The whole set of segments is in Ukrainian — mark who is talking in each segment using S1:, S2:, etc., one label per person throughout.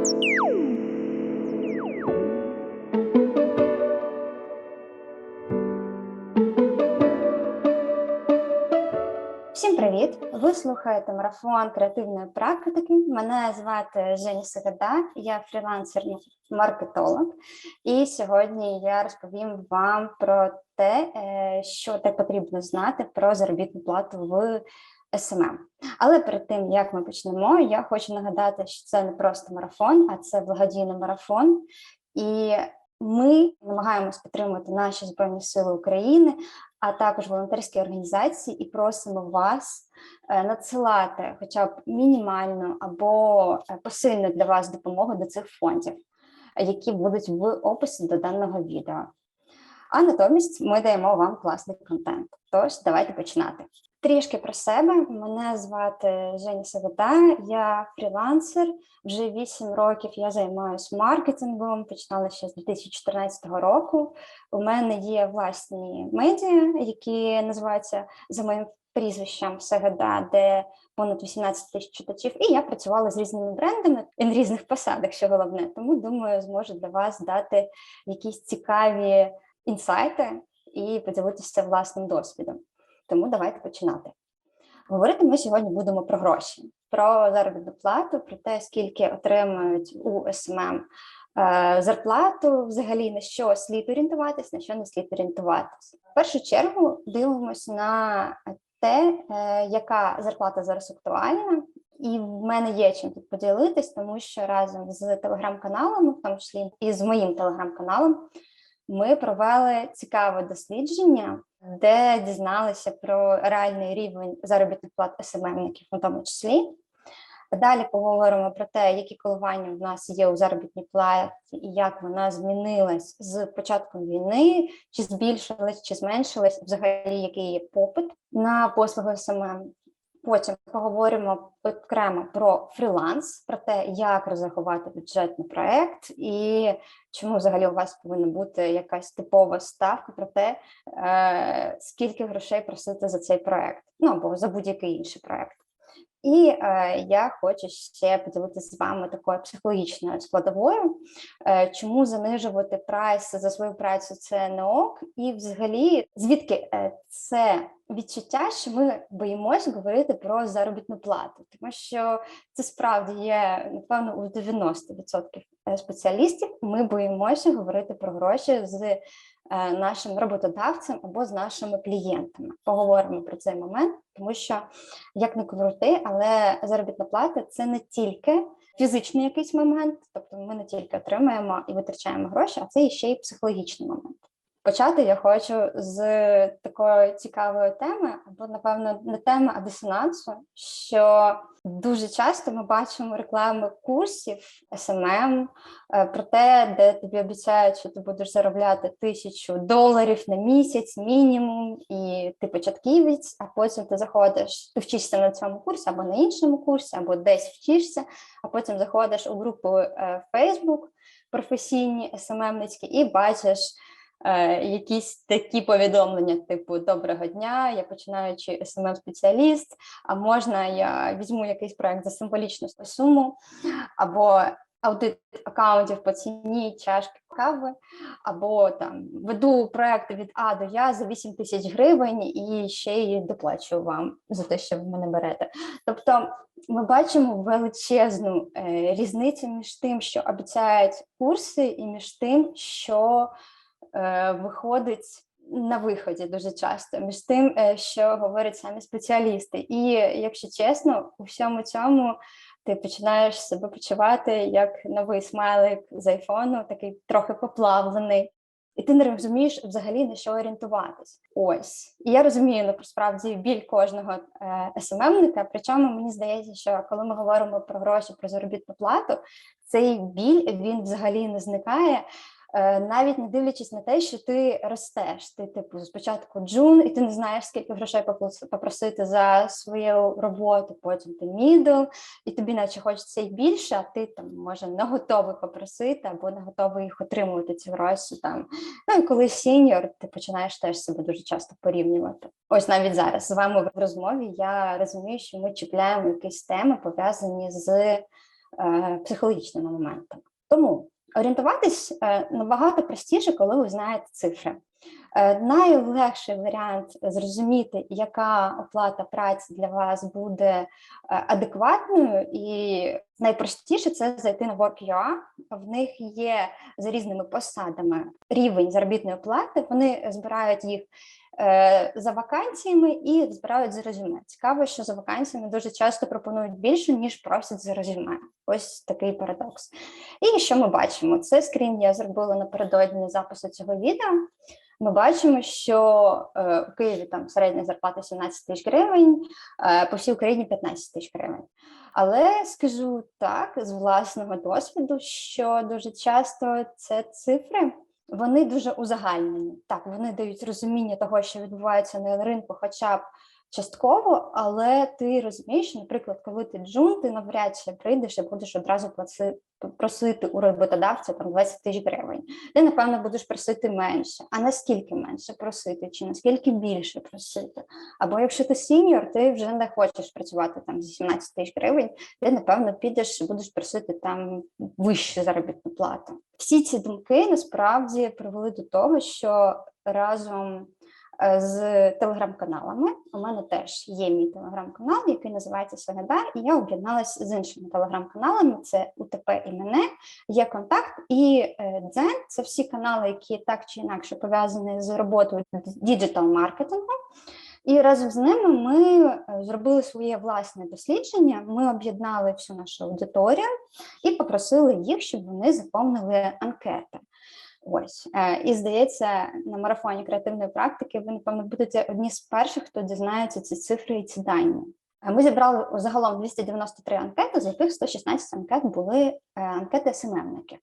S1: Всім привіт! Ви слухаєте марафон креативної практики. Мене звати Женя Сагада, я фрілансер-маркетолог, і сьогодні я розповім вам про те, е, що так потрібно знати про заробітну плату в СММ. Але перед тим як ми почнемо, я хочу нагадати, що це не просто марафон, а це благодійний марафон. І ми намагаємось підтримувати наші збройні сили України, а також волонтерські організації, і просимо вас е, надсилати хоча б мінімальну або е, посильну для вас допомогу до цих фондів, які будуть в описі до даного відео. А натомість ми даємо вам класний контент. Тож давайте починати. Трішки про себе. Мене звати Женя Савита, я фрілансер. Вже 8 років я займаюся маркетингом. Починала ще з 2014 року. У мене є власні медіа, які називаються за моїм прізвищем Сагада, де понад 18 тисяч читачів. І я працювала з різними брендами на різних посадах, що головне. Тому думаю, зможу для вас дати якісь цікаві інсайти і поділитися власним досвідом. Тому давайте починати. Говорити ми сьогодні будемо про гроші, про заробітну плату, про те, скільки отримують у СММ е, зарплату, взагалі на що слід орієнтуватись, на що не слід орієнтуватись. В першу чергу дивимося на те, е, яка зарплата зараз актуальна. І в мене є чим тут поділитись, тому що разом з телеграм-каналом, в тому числі і з моїм телеграм-каналом, ми провели цікаве дослідження, де дізналися про реальний рівень заробітних плат СММників, у тому числі. Далі поговоримо про те, які коливання в нас є у заробітній платі і як вона змінилась з початком війни, чи збільшилась, чи зменшилась, взагалі який є попит на послуги СММ. Потім поговоримо окремо про фріланс, про те, як розрахувати бюджет на проект, і чому взагалі у вас повинна бути якась типова ставка про те, е, скільки грошей просити за цей проект, ну або за будь-який інший проект. І е, я хочу ще поділитися з вами такою психологічною складовою, е, чому занижувати прайс за свою працю це не ок, і взагалі звідки е, це відчуття, що ми боїмося говорити про заробітну плату, тому що це справді є напевно у 90% спеціалістів. Ми боїмося говорити про гроші з е, нашим роботодавцем або з нашими клієнтами. Поговоримо про цей момент, тому що як не крути, але заробітна плата це не тільки фізичний якийсь момент, тобто ми не тільки отримуємо і витрачаємо гроші, а це ще й психологічний момент. Почати я хочу з такої цікавої теми, або, напевно, не теми, а дисонансу, що дуже часто ми бачимо реклами курсів SMM е, про те, де тобі обіцяють, що ти будеш заробляти тисячу доларів на місяць, мінімум, і ти початківець, а потім ти заходиш, ти вчишся на цьому курсі або на іншому курсі, або десь вчишся, а потім заходиш у групу е, Facebook професійні SMM-ницькі і бачиш. Е, якісь такі повідомлення, типу Доброго дня, я починаючи смм спеціаліст а можна я візьму якийсь проект за символічну суму, або аудит аккаунтів по ціні чашки кави, або там веду проект від А до Я за 8 тисяч гривень і ще й доплачую вам за те, що ви мене берете. Тобто ми бачимо величезну е, різницю між тим, що обіцяють курси, і між тим, що виходить на виході дуже часто, між тим, е, що говорять самі спеціалісти. І якщо чесно, у всьому цьому ти починаєш себе почувати як новий смайлик з айфону, такий трохи поплавлений. І ти не розумієш взагалі на що орієнтуватись. Ось і я розумію ну, насправді біль кожного е, СММника. Причому мені здається, що коли ми говоримо про гроші, про заробітну плату, цей біль він взагалі не зникає. Е, навіть не дивлячись на те, що ти ростеш. Ти, типу, спочатку джун, і ти не знаєш, скільки грошей попросити за свою роботу, потім ти мідл, і тобі, наче хочеться й більше, а ти там може не готовий попросити або не готовий їх отримувати ці гроші. Там ну і коли сіньор, ти починаєш теж себе дуже часто порівнювати. Ось навіть зараз з вами в розмові я розумію, що ми чіпляємо якісь теми пов'язані з е, психологічними моментами. Тому орієнтуватись е, набагато простіше, коли ви знаєте цифри. Е, Найлегший варіант зрозуміти, яка оплата праці для вас буде е, адекватною, і найпростіше це зайти на Work.ua. В них є за різними посадами рівень заробітної плати. Вони збирають їх е, за вакансіями і збирають за резюме. Цікаво, що за вакансіями дуже часто пропонують більше, ніж просять за резюме. Ось такий парадокс. І що ми бачимо? Це скрін я зробила напередодні запису цього відео. Ми бачимо, що е, у Києві там середня зарплата 17 тисяч гривень, е, по всій Україні 15 тисяч гривень. Але скажу так з власного досвіду, що дуже часто це цифри. Вони дуже узагальнені. Так, вони дають розуміння того, що відбувається на ринку, хоча б частково, але ти розумієш, наприклад, коли ти джун, ти навряд чи прийдеш і будеш одразу просити у роботодавця там 20 тисяч гривень. Ти, напевно, будеш просити менше. А наскільки менше просити, чи наскільки більше просити? Або якщо ти сіньор, ти вже не хочеш працювати там за 17 тисяч гривень, ти, напевно, підеш і будеш просити там вищу заробітну плату. Всі ці думки насправді привели до того, що разом з телеграм-каналами. У мене теж є мій телеграм-канал, який називається Сагада, і я об'єдналася з іншими телеграм-каналами: це УТП і мене, є контакт і е, Дзен. Це всі канали, які так чи інакше пов'язані з роботою діджитал-маркетингу. І разом з ними ми е, зробили своє власне дослідження. Ми об'єднали всю нашу аудиторію і попросили їх, щоб вони заповнили анкети. Ось е, і здається, на марафоні креативної практики ви напевно будете одні з перших, хто дізнається ці цифри і ці дані. Е, Ми зібрали загалом 293 анкети, з яких 116 анкет були е, анкети СММників.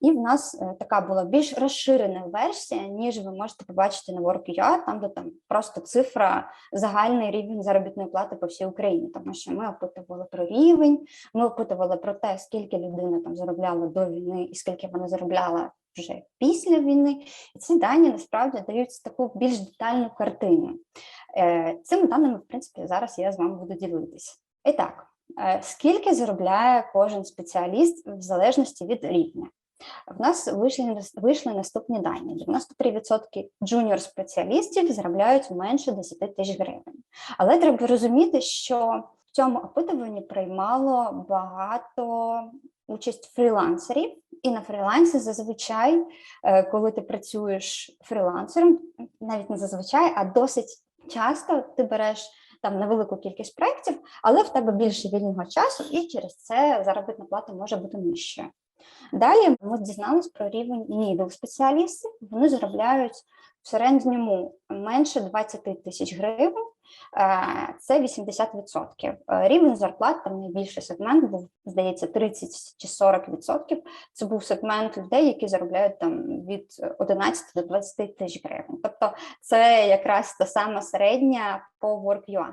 S1: І в нас така була більш розширена версія, ніж ви можете побачити на Work.ua, там де там просто цифра загальний рівень заробітної плати по всій Україні, тому що ми опитували про рівень, ми опитували про те, скільки людина там заробляла до війни і скільки вона заробляла вже після війни. І ці дані насправді дають таку більш детальну картину. Е, Цими даними, в принципі, зараз я з вами буду ділитися. І так, е, скільки заробляє кожен спеціаліст в залежності від рівня? В нас вийшли, вийшли наступні дані: 93% джуніор спеціалістів заробляють менше 10 тисяч гривень. Але треба розуміти, що в цьому опитуванні приймало багато участь фрілансерів, і на фрілансі зазвичай, е, коли ти працюєш фрілансером, навіть не зазвичай, а досить часто ти береш там невелику кількість проєктів, але в тебе більше вільного часу, і через це заробітна плата може бути нижчою. Далі ми дізналися про рівень middle спеціалістів. Вони заробляють в середньому менше 20 тисяч гривень. Е, Це 80%. Е, Рівень зарплат там найбільший сегмент був, здається, 30 чи 40%. Це був сегмент людей, які заробляють там від 11 до 20 тисяч гривень. Тобто, це якраз та сама середня по Work.ua.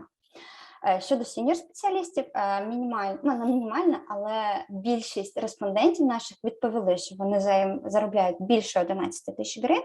S1: Е, Щодо сіньор спеціалістів, мінімаль, ну, не мінімальна, але більшість респондентів наших відповіли, що вони заробляють більше 11 тисяч гривень,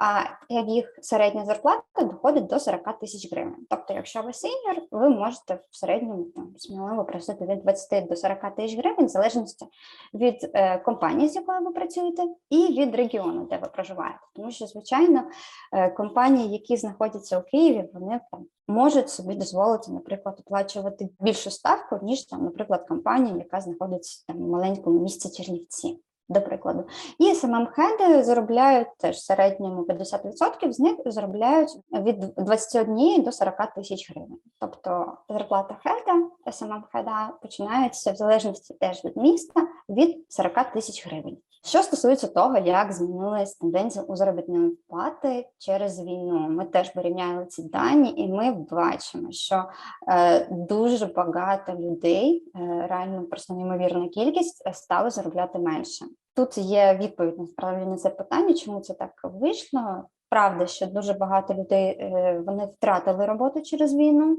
S1: а їх середня зарплата доходить до 40 тисяч гривень. Тобто, якщо ви сіньор, ви можете в середньому там, сміливо просити від 20 до 40 тисяч гривень, в залежності від е, компанії, з якою ви працюєте, і від регіону, де ви проживаєте. Тому що, звичайно, е, компанії, які знаходяться у Києві, вони там можуть собі дозволити, наприклад, оплачувати більшу ставку, ніж там, наприклад, компанія, яка знаходиться там у маленькому місті Чернівці. До прикладу, і СММ хеди заробляють теж в середньому 50%, з них заробляють від 21 до 40 тисяч гривень. Тобто зарплата хеда, СММ хеда починається в залежності теж від міста від 40 тисяч гривень. Що стосується того, як змінилась тенденція у заробітної плати через війну, ми теж порівняли ці дані, і ми бачимо, що е, дуже багато людей, е, реально просто неймовірна кількість, е, стали заробляти менше. Тут є відповідь насправді на це питання, чому це так вийшло. Правда, що дуже багато людей е, вони втратили роботу через війну.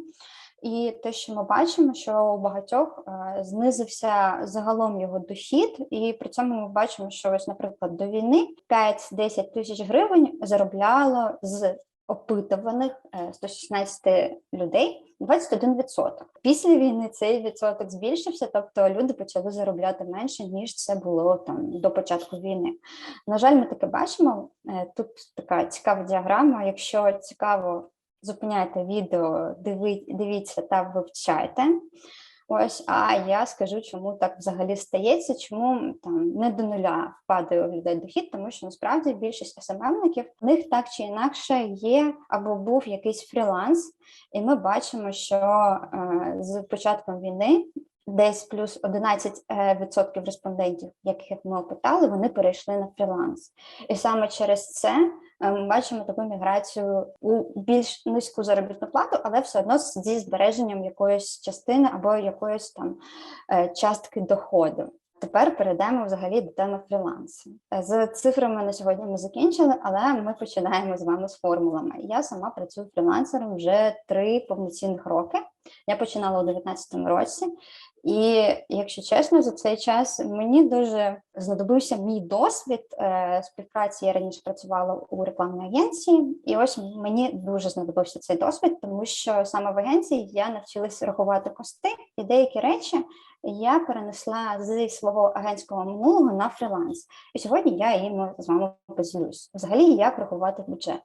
S1: І те, що ми бачимо, що у багатьох е, знизився загалом його дохід, і при цьому ми бачимо, що ось, наприклад, до війни 5-10 тисяч гривень заробляло з опитуваних е, 116 людей 21%. Після війни цей відсоток збільшився, тобто люди почали заробляти менше, ніж це було там до початку війни. На жаль, ми таке бачимо. Е, Тут така цікава діаграма. Якщо цікаво, зупиняйте відео, диви- дивіться та вивчайте. Ось, а я скажу, чому так взагалі стається, чому там не до нуля впадає у людей дохід, тому що насправді більшість СММників в них так чи інакше є або був якийсь фріланс, і ми бачимо, що е, з початком війни десь плюс 11% е, респондентів, яких ми опитали, вони перейшли на фріланс. І саме через це е, ми бачимо таку міграцію у більш низьку заробітну плату, але все одно зі збереженням якоїсь частини або якоїсь там е, частки доходу. Тепер перейдемо взагалі до теми фрілансу. З цифрами на сьогодні ми закінчили, але ми починаємо з вами з формулами. Я сама працюю фрілансером вже три повноцінних роки. Я починала у 2019 році, і якщо чесно, за цей час мені дуже знадобився мій досвід е, співпраці. Я раніше працювала у рекламній агенції, і ось мені дуже знадобився цей досвід, тому що саме в агенції я навчилася рахувати кости і деякі речі я перенесла зі свого агентського минулого на фріланс. І сьогодні я їм з вами поділюсь. Взагалі, як рахувати бюджет.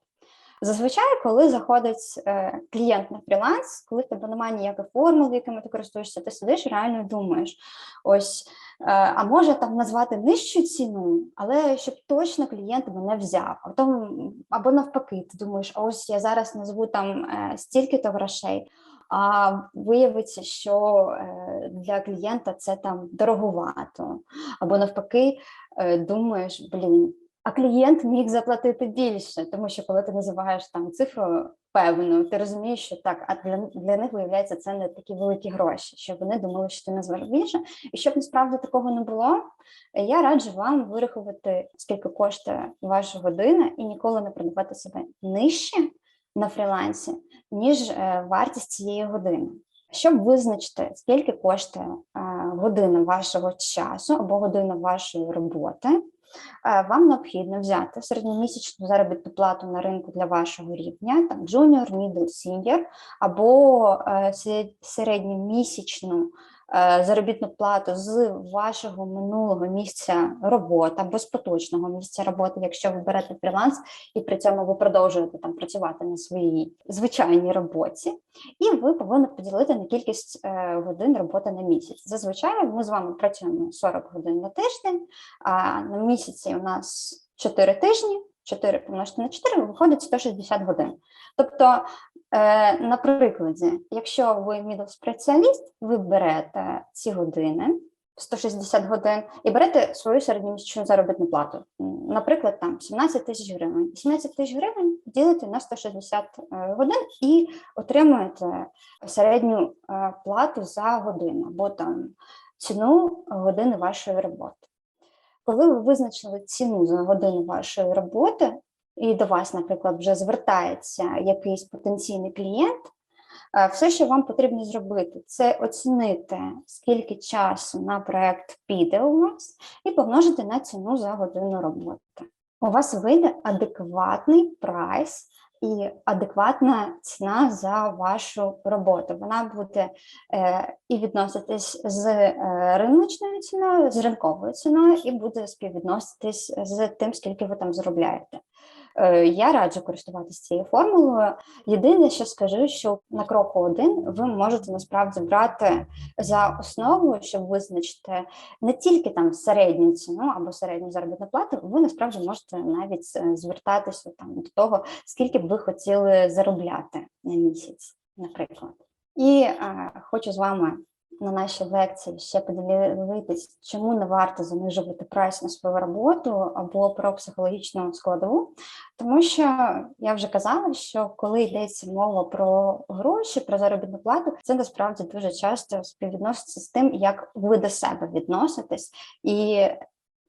S1: Зазвичай, коли заходить е, клієнт на фріланс, коли в тебе немає ніяких формул, якими ти користуєшся, ти сидиш і реально думаєш, ось, е, а може там назвати нижчу ціну, але щоб точно клієнт мене взяв. А потім, або навпаки, ти думаєш, ось я зараз назву там е, стільки-то грошей. А виявиться, що для клієнта це там дороговато, або навпаки, думаєш, блін, а клієнт міг заплатити більше, тому що коли ти називаєш там цифру певну, ти розумієш, що так, а для, для них виявляється це не такі великі гроші, щоб вони думали, що ти назвеш більше. І щоб насправді такого не було, я раджу вам вирахувати, скільки коштує ваша година, і ніколи не продавати себе нижче на фрілансі, ніж е, вартість цієї години. Щоб визначити, скільки коштує е, година вашого часу або година вашої роботи, е, вам необхідно взяти середньомісячну заробітну плату на ринку для вашого рівня, там junior, middle, senior, або е, середньомісячну заробітну плату з вашого минулого місця роботи або з поточного місця роботи, якщо ви берете фріланс і при цьому ви продовжуєте там працювати на своїй звичайній роботі, і ви повинні поділити на кількість е, годин роботи на місяць. Зазвичай ми з вами працюємо 40 годин на тиждень, а на місяці у нас 4 тижні. 4 помножити на 4 виходить 160 годин. Тобто, е, на прикладі, якщо ви middle спеціаліст, ви берете ці години, 160 годин, і берете свою середньомісячну заробітну плату. Наприклад, там 17 тисяч гривень. 17 тисяч гривень ділите на 160 е, годин і отримуєте середню е, плату за годину, або там ціну години вашої роботи. Коли ви визначили ціну за годину вашої роботи, і до вас, наприклад, вже звертається якийсь потенційний клієнт, е, все, що вам потрібно зробити, це оцінити, скільки часу на проект піде у вас, і помножити на ціну за годину роботи. У вас вийде адекватний прайс і адекватна ціна за вашу роботу. Вона буде е, і відноситись з е, риночною ціною, з ринковою ціною, і буде співвідноситись з тим, скільки ви там заробляєте. Е, Я раджу користуватися цією формулою. Єдине, що скажу, що на кроку один ви можете насправді брати за основу, щоб визначити не тільки там середню ціну або середню заробітну плату, ви насправді можете навіть е, звертатися там до того, скільки б ви хотіли заробляти на місяць, наприклад. І е, хочу з вами на нашій лекції ще поділитись, чому не варто занижувати прайс на свою роботу або про психологічну складову. Тому що я вже казала, що коли йдеться мова про гроші, про заробітну плату, це насправді дуже часто співвідноситься з тим, як ви до себе відноситесь. І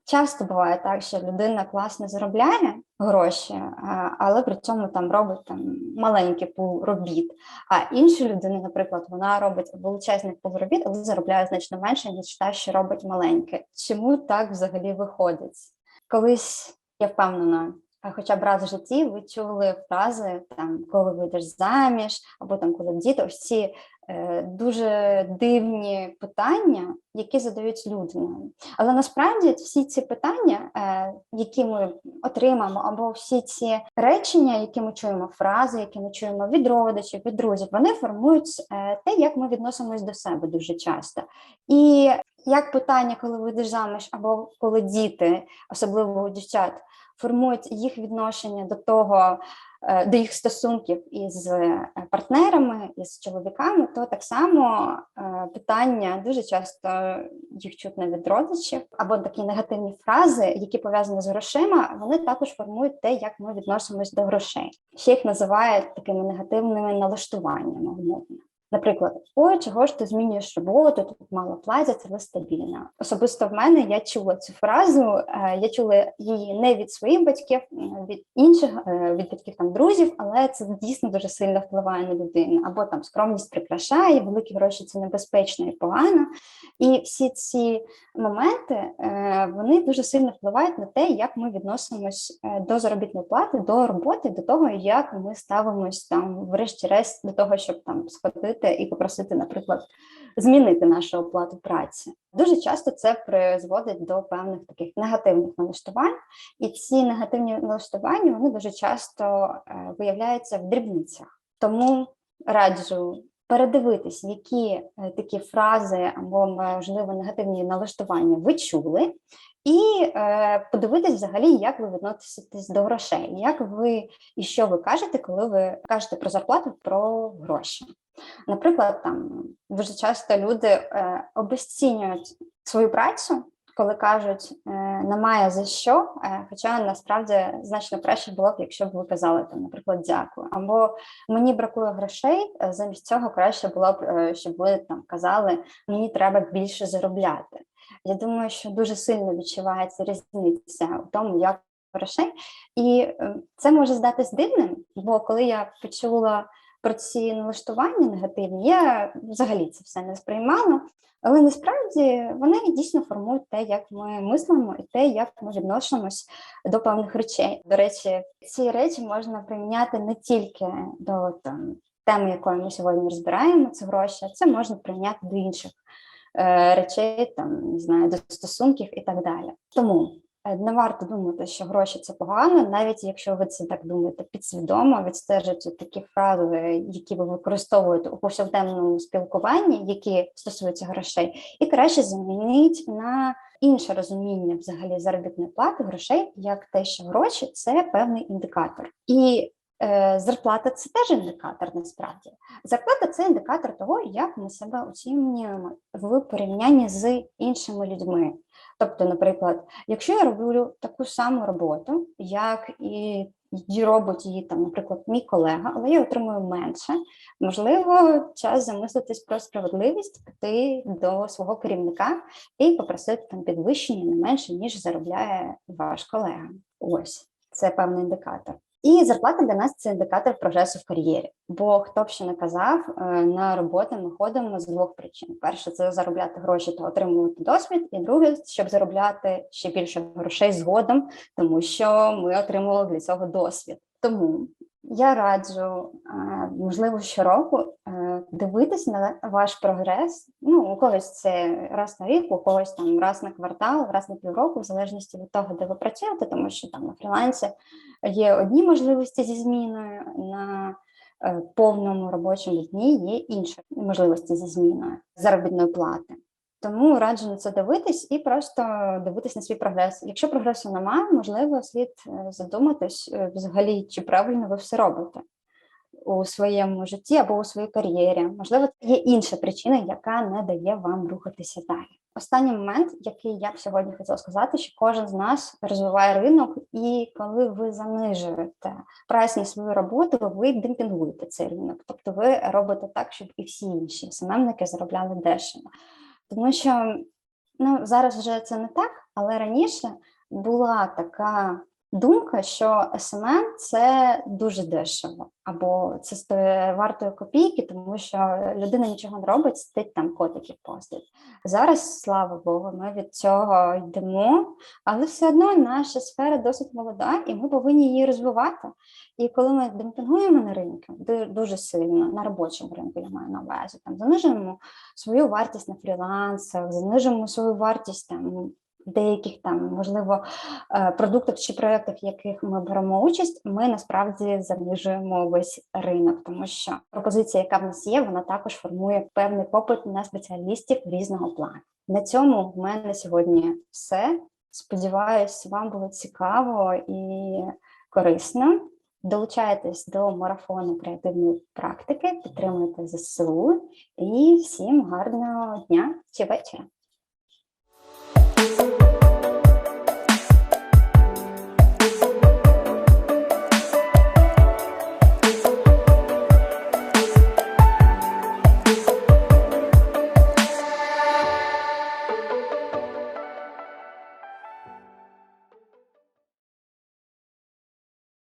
S1: часто буває так, що людина класно заробляє гроші, але при цьому там робить там маленький пул робіт. А інша людина, наприклад, вона робить величезний пул робіт, але заробляє значно менше, ніж та, що робить маленьке. Чому так взагалі виходить? Колись я впевнена, хоча б раз в житті ви чули фрази там, коли вийдеш заміж, або там коли діти, ось ці е, дуже дивні питання, які задають люди. Але насправді всі ці питання, е, які ми отримаємо, або всі ці речення, які ми чуємо, фрази, які ми чуємо від родичів, від друзів, вони формують е, те, як ми відносимось до себе дуже часто. І як питання, коли вийдеш заміж, або коли діти, особливо у дівчат, формують їх відношення до того, е, до їх стосунків із е, партнерами, із чоловіками, то так само е, питання дуже часто їх чутно від родичів, або такі негативні фрази, які пов'язані з грошима, вони також формують те, як ми відносимось до грошей. Ще їх називають такими негативними налаштуваннями умовно. Наприклад, ой, чого ж ти змінюєш роботу, тут мало платять, це стабільно. Особисто в мене я чула цю фразу, е, я чула її не від своїх батьків, від інших, е, від батьків там друзів, але це дійсно дуже сильно впливає на людину. Або там скромність прикрашає, великі гроші це небезпечно і погано. І всі ці моменти е, вони дуже сильно впливають на те, як ми відносимось до заробітної плати, до роботи, до того, як ми ставимось там, врешті-решт, до того, щоб там сходити і попросити, наприклад, змінити нашу оплату праці. Дуже часто це призводить до певних таких негативних налаштувань, і ці негативні налаштування вони дуже часто е, виявляються в дрібницях. Тому раджу передивитись, які е, такі фрази або можливо негативні налаштування ви чули, і е, подивитись взагалі, як ви відноситесь до грошей, як ви і що ви кажете, коли ви кажете про зарплату, про гроші. Наприклад, там дуже часто люди е, обесцінюють свою працю, коли кажуть е, немає за що, е, хоча насправді значно краще було б, якщо б ви казали там, наприклад, дякую. Або мені бракує грошей, е, замість цього краще було б, щоб ви там казали, мені треба більше заробляти. Я думаю, що дуже сильно відчувається різниця у тому, як грошей, і е, це може здатись дивним, бо коли я почула про ці налаштування негативні, я взагалі це все не сприймала. Але насправді вони дійсно формують те, як ми мислимо, і те, як ми відносимось до певних речей. До речі, ці речі можна приміняти не тільки до там теми, якої ми сьогодні розбираємо, це гроші, а це можна приміняти до інших е, речей, там не знаю, до стосунків і так далі. Тому Не варто думати, що гроші це погано, навіть якщо ви це так думаєте підсвідомо, відстежуєте такі фрази, які ви використовуєте у повсякденному спілкуванні, які стосуються грошей, і краще замініть на інше розуміння взагалі заробітної плати грошей, як те, що гроші це певний індикатор. І е, зарплата це теж індикатор насправді. Зарплата це індикатор того, як ми себе оцінюємо в порівнянні з іншими людьми. Тобто, наприклад, якщо я роблю таку саму роботу, як і робить її там, наприклад, мій колега, але я отримую менше, можливо, час замислитись про справедливість, піти до свого керівника і попросити там підвищення не менше, ніж заробляє ваш колега. Ось це певний індикатор. І зарплата для нас це індикатор прогресу в кар'єрі. Бо хто б ще не казав, е, на роботу ми ходимо з двох причин: перше це заробляти гроші та отримувати досвід, і друге, щоб заробляти ще більше грошей згодом, тому що ми отримували для цього досвід. Тому я раджу, е, можливо, щороку е, дивитись на ваш прогрес. Ну, у когось це раз на рік, у когось там раз на квартал, раз на півроку, в залежності від того, де ви працюєте, тому що там на фрілансі є одні можливості зі зміною на е, повному робочому дні, є інші можливості зі зміною заробітної плати. Тому раджу на це дивитись і просто дивитись на свій прогрес. Якщо прогресу немає, можливо, слід е, задуматись е, взагалі, чи правильно ви все робите у своєму житті або у своїй кар'єрі. Можливо, є інша причина, яка не дає вам рухатися далі. Останній момент, який я б сьогодні хотіла сказати, що кожен з нас розвиває ринок, і коли ви занижуєте прайс на свою роботу, ви демпінгуєте цей ринок. Тобто ви робите так, щоб і всі інші СММники заробляли дешево. Тому що ну, зараз вже це не так, але раніше була така думка, що СММ це дуже дешево, або це стоїть вартої копійки, тому що людина нічого не робить, сидить там котиків постить. Зараз, слава Богу, ми від цього йдемо, але все одно наша сфера досить молода, і ми повинні її розвивати. І коли ми демпінгуємо на ринку, дуже сильно на робочому ринку, я маю на увазі, там занижуємо свою вартість на фрілансах, занижуємо свою вартість там деяких там, можливо, е, продуктах чи проєктах, в яких ми беремо участь, ми насправді занижуємо весь ринок, тому що пропозиція, яка в нас є, вона також формує певний попит на спеціалістів різного плану. На цьому в мене сьогодні все. Сподіваюсь, вам було цікаво і корисно. Долучайтесь до марафону креативної практики, підтримуйте ЗСУ і всім гарного дня чи вечора.